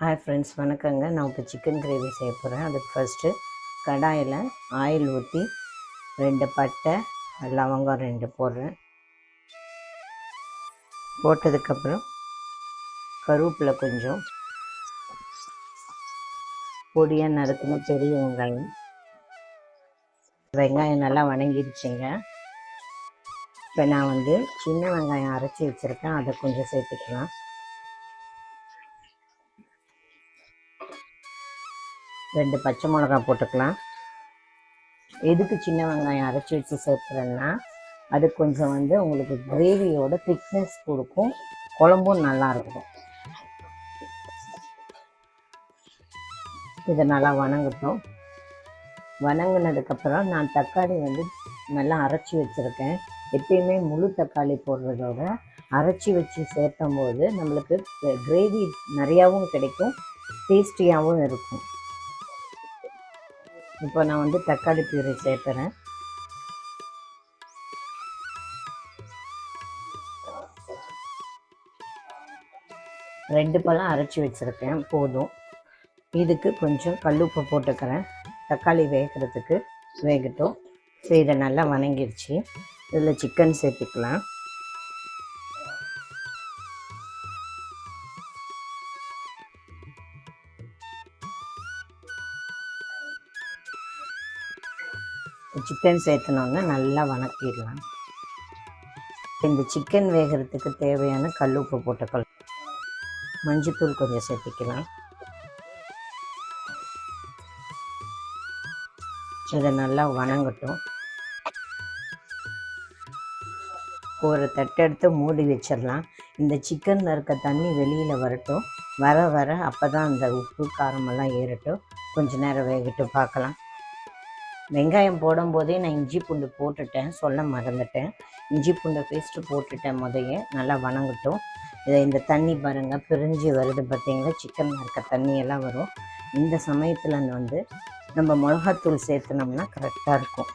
Hi friends வணக்கங்க. நான் இப்போ சிக்கன் கிரேவி செய்ய போகிறேன் அதுக்கு ஃபஸ்ட்டு கடாயில் ஆயில் ஊற்றி ரெண்டு பட்டை லவங்கம் ரெண்டு போடுறேன். போட்டதுக்கப்புறம் கருவேப்பிலை கொஞ்சம் பொடியாக நறுக்கணும் பெரிய வெங்காயம். வெங்காயம் நல்லா வணங்கிடுச்சுங்க. இப்போ நான் வந்து சின்ன வெங்காயம் அரைச்சி வச்சுருக்கேன். அதை கொஞ்சம் சேர்த்துக்கலாம். ரெண்டு பச்சை மிளகாய் போட்டுக்கலாம். எதுக்கு சின்ன வெங்காயம் அரைச்சி வச்சு சேர்க்குறேன்னா அது கொஞ்சம் வந்து உங்களுக்கு கிரேவியோட திக்னஸ் கொடுக்கும். குழம்பும் நல்லா இருக்கும். இதை நல்லா வணங்கட்டும். வணங்கினதுக்கப்புறம் நான் தக்காளி வந்து நல்லா அரைச்சி வச்சுருக்கேன். எப்பயுமே முழு தக்காளி போடுறதோட அரைச்சி வச்சு சேர்த்தும் போது நம்மளுக்கு கிரேவி நிறையாவும் கிடைக்கும் டேஸ்டியாகவும் இருக்கும். இப்போ நான் வந்து தக்காளி பியூரி சேர்த்துறேன். ரெண்டு பழம் அரைச்சி வச்சுருக்கேன் போதும். இதுக்கு கொஞ்சம் கல்லுப்பு போட்டுக்கிறேன். தக்காளி வேகிறதுக்கு வேகட்டும். ஸோ இதை நல்லா வணங்கிடுச்சு இதில் சிக்கன் சேர்த்துக்கலாம். சிக்கன் சேர்த்துனோன்னா நல்லா வணக்கிடலாம். இந்த சிக்கன் வேகிறதுக்கு தேவையான கல் உப்பு போட்டுக்கலாம் மஞ்சத்தூள் கொஞ்சம் சேர்த்துக்கலாம். இதை நல்லா வணங்கட்டும். ஒரு தட்டெடுத்து மூடி வச்சிடலாம். இந்த சிக்கனில் இருக்க தண்ணி வெளியில் வரட்டும். வர வர அப்போ தான் அந்த உப்பு காரமெல்லாம் ஏறட்டும். கொஞ்ச நேரம் வேகட்டும் பார்க்கலாம். வெங்காயம் போடும்போதே நான் இஞ்சி பூண்டு போட்டுட்டேன் சொல்ல மறந்துட்டேன். இஞ்சி பூண்டு பேஸ்ட்டு போட்டுட்டேன் முதைய நல்லா வணங்கட்டும். இதை இந்த தண்ணி பாருங்கள் பிரிஞ்சு வருது பார்த்தீங்களா சிக்கனில் இருக்க தண்ணியெல்லாம் வரும். இந்த சமயத்தில் வந்து நம்ம மிளகாத்தூள் சேர்த்துனோம்னா கரெக்டாக இருக்கும்.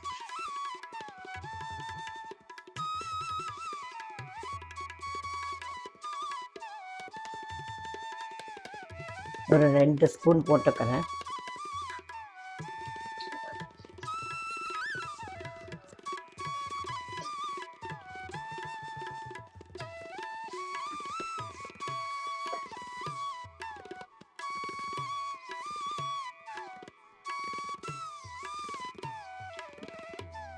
ஒரு ரெண்டு ஸ்பூன் போட்டுக்கிறேன்.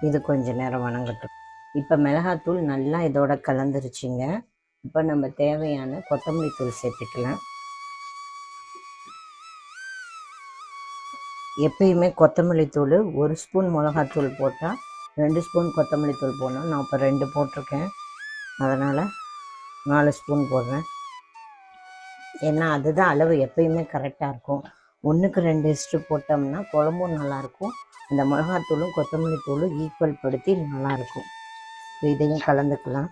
இது கொஞ்ச நேரம் வணங்கட்டும். இப்போ மிளகாத்தூள் நல்லா இதோட கலந்துருச்சுங்க. இப்போ நம்ம தேவையான கொத்தமல்லி தூள் சேர்த்துக்கலாம். எப்பயுமே கொத்தமல்லி தூள் ஒரு ஸ்பூன் மிளகாத்தூள் போட்டால் ரெண்டு ஸ்பூன் கொத்தமல்லி தூள் போடணும். நான் இப்போ ரெண்டு போட்டிருக்கேன். அதனால் நாலு ஸ்பூன் போடுறேன். ஏன்னா அதுதான் அளவு எப்பயுமே கரெக்டாக இருக்கும். ஒன்றுக்கு ரெண்டு இஸ்ட்டு போட்டோம்னா குழம்பும் நல்லாயிருக்கும். அந்த மிளகாத்தூளும் கொத்தமல்லி தூளும் ஈக்குவல் படுத்தி நல்லாயிருக்கும். இதையும் கலந்துக்கலாம்.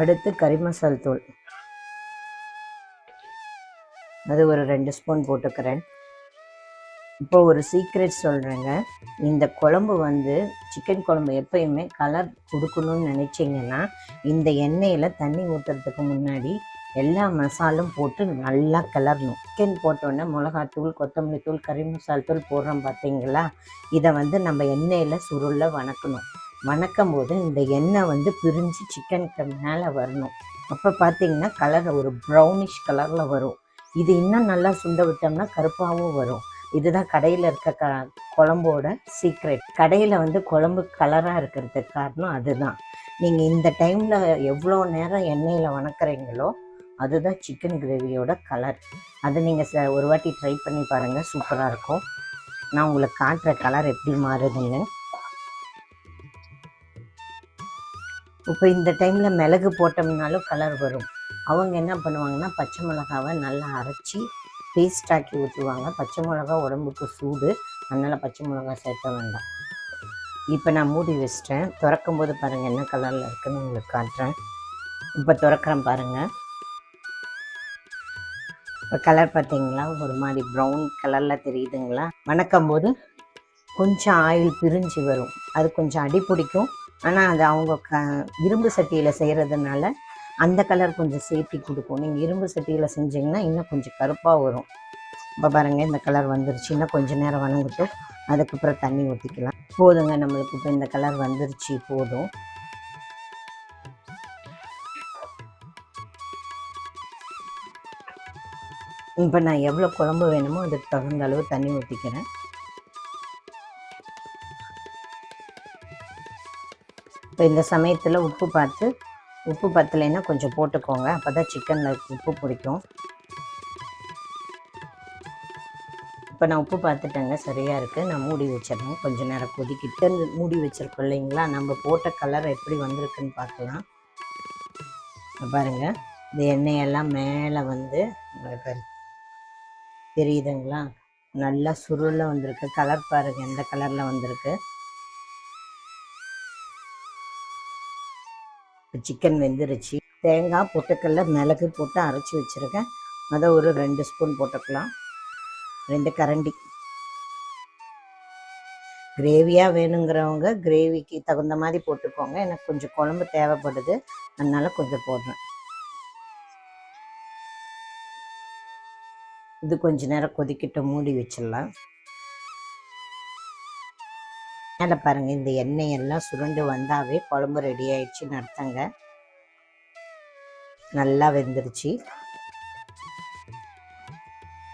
அடுத்து கறி மசால் தூள். அது ஒரு ரெண்டு ஸ்பூன் போட்டுக்கிறேன். இப்போ ஒரு சீக்ரெட் சொல்கிறேங்க இந்த குழம்பு வந்து சிக்கன் குழம்பு எப்பயுமே கலர் கொடுக்கணும்னு நினச்சிங்கன்னா இந்த எண்ணெயில் தண்ணி ஊற்றுறதுக்கு முன்னாடி எல்லா மசாலும் போட்டு நல்லா கிளறணும். சிக்கன் போட்டோன்னே மிளகாத்தூள் கொத்தமல்லி தூள் கறி மசால் தூள் போடுறோம் பார்த்தீங்களா? இதை வந்து நம்ம எண்ணெயில் சுருள வணக்கணும். வணக்கும் போது இந்த எண்ணெய் வந்து பிரிஞ்சு சிக்கனுக்கு மேலே வரணும். அப்போ பார்த்தீங்கன்னா கலர் ஒரு ப்ரௌனிஷ் கலரில் வரும். இது இன்னும் நல்லா சுண்ட விட்டோம்னா கருப்பாகவும் வரும். இதுதான் கடையில் இருக்க க குழம்போட சீக்ரெட் கடையில் வந்து குழம்பு கலராக இருக்கிறதுக்கு காரணம் அதுதான். நீங்கள் இந்த டைமில் எவ்வளோ நேரம் எண்ணெயில் வணக்குறீங்களோ அதுதான் சிக்கன் கிரேவியோட கலர் அதை நீங்கள் ச ஒரு வாட்டி ட்ரை பண்ணி பாருங்கள் சூப்பராக இருக்கும். நான் உங்களுக்கு காட்டுற கலர் எப்படி மாறுதுன்னு. இப்போ இந்த டைமில் மிளகு போட்டோம்னாலும் கலர் வரும். அவங்க என்ன பண்ணுவாங்கன்னா பச்சை மிளகாவை நல்லா அரைச்சி பேஸ்டாக்கி ஊற்றுவாங்க பச்சை மிளகா உடம்புக்கு சூடு. அதனால் பச்சை மிளகா சேர்த்த வேண்டாம். இப்போ நான் மூடி வச்சிட்டேன். திறக்கும்போது பாருங்கள் என்ன கலரில் இருக்குதுன்னு உங்களுக்கு காட்டுறேன். இப்போ திறக்கிறேன் பாருங்கள் இப்போ கலர் பார்த்தீங்களா? ஒரு மாதிரி ப்ரௌன் கலரில் தெரியுதுங்களா? வணக்கும் போது கொஞ்சம் ஆயில் பிரிஞ்சு வரும். அது கொஞ்சம் அடி பிடிக்கும். ஆனால் அது அவங்க க இரும்பு சட்டியில் செய்கிறதுனால அந்த கலர் கொஞ்சம் சேஃப்டி கொடுக்கும். நீங்கள் இரும்பு சட்டியில் செஞ்சீங்கன்னா இன்னும் கொஞ்சம் கருப்பாக வரும். இப்போ பாருங்கள் இந்த கலர் வந்துருச்சு. இன்னும் கொஞ்சம் நேரம் வணங்கிட்டு அதுக்கப்புறம் தண்ணி ஊற்றிக்கலாம் போதுங்க நம்மளுக்கு இப்போ இந்த கலர் வந்துருச்சு போதும். இப்போ நான் எவ்வளோ குழம்பு வேணுமோ அதுக்கு தகுந்த அளவு தண்ணி ஊற்றிக்கிறேன் இப்போ இந்த சமயத்தில் உப்பு பார்த்து உப்பு பத்தலைன்னா கொஞ்சம் போட்டுக்கோங்க. அப்போ தான் சிக்கனில் உப்பு பிடிக்கும். இப்போ நான் உப்பு பார்த்துட்டேங்க. சரியாக இருக்குது நான் மூடி வச்சிடணும் கொஞ்சம் நேரம் கொதிக்கிட்டு மூடி வச்சிருக்கோம் இல்லைங்களா? நம்ம போட்ட கலர் எப்படி வந்திருக்குன்னு பார்க்கலாம். பாருங்கள் இந்த எண்ணெயெல்லாம் மேலே வந்து உங்களுக்கு தெரியுதுங்களா? நல்லா சுருளில் வந்திருக்கு. கலர் பாருங்க. எந்த கலரில் வந்திருக்கு? சிக்கன் வெந்துருச்சு. தேங்காய் பொட்டுக்கல்ல மிளகு போட்டு அரைச்சி வச்சுருக்கேன். அதை ஒரு ரெண்டு ஸ்பூன் போட்டுக்கலாம். ரெண்டு கரண்டி. கிரேவியாக வேணுங்கிறவங்க கிரேவிக்கு தகுந்த மாதிரி போட்டுக்கோங்க. எனக்கு கொஞ்சம் குழம்பு தேவைப்படுது. அதனால் கொஞ்சம் போடுறேன். இது கொஞ்ச நேரம் கொதிக்கிட்டு மூடி வச்சிடலாம். மேலே பாருங்கள் இந்த எண்ணெய் எல்லாம் சுருண்டு வந்தாவே குழம்பு ரெடி ஆயிடுச்சுன்னு அர்த்தங்க. நல்லா வெந்துருச்சு.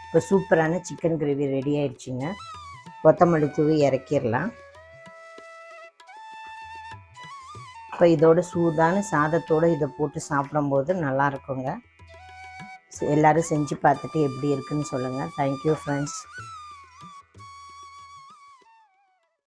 இப்போ சூப்பரான சிக்கன் கிரேவி ரெடி ஆயிடுச்சுங்க. கொத்தமல்லி தூவி இறக்கிடலாம். இப்போ இதோட சூடான சாதத்தோடு இதை போட்டு சாப்பிடும்போது நல்லா இருக்குங்க. எல்லாரும் செஞ்சு பார்த்துட்டு எப்படி இருக்குன்னு சொல்லுங்கள் தேங்க்யூ ஃப்ரெண்ட்ஸ்